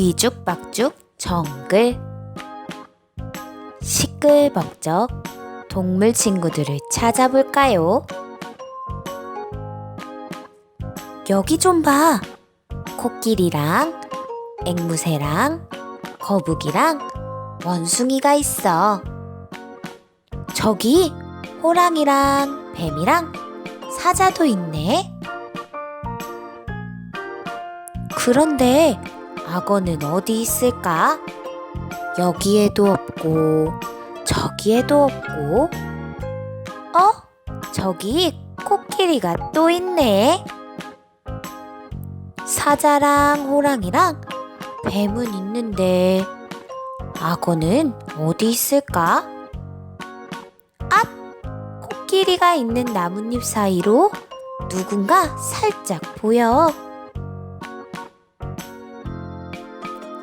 뒤죽박죽 정글 시끌벅적 동물 친구들을 찾아볼까요? 여기 좀 봐. 코끼리랑 앵무새랑 거북이랑 원숭이가 있어. 저기 호랑이랑 뱀이랑 사자도 있네. 그런데 악어는 어디 있을까? 여기에도 없고 저기에도 없고 어? 저기 코끼리가 또 있네. 사자랑 호랑이랑 뱀은 있는데 악어는 어디 있을까? 앞! 코끼리가 있는 나뭇잎 사이로 누군가 살짝 보여.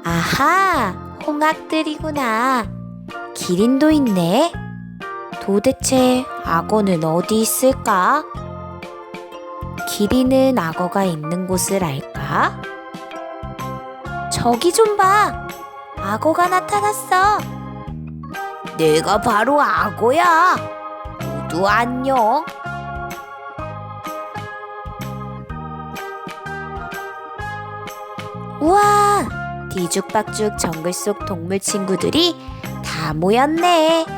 아하, 홍학들이구나. 기린도 있네. 도대체 악어는 어디 있을까? 기린은 악어가 있는 곳을 알까? 저기 좀 봐. 악어가 나타났어. 내가 바로 악어야. 모두 안녕. 우와! 뒤죽박죽 정글 속 동물 친구들이 다 모였네.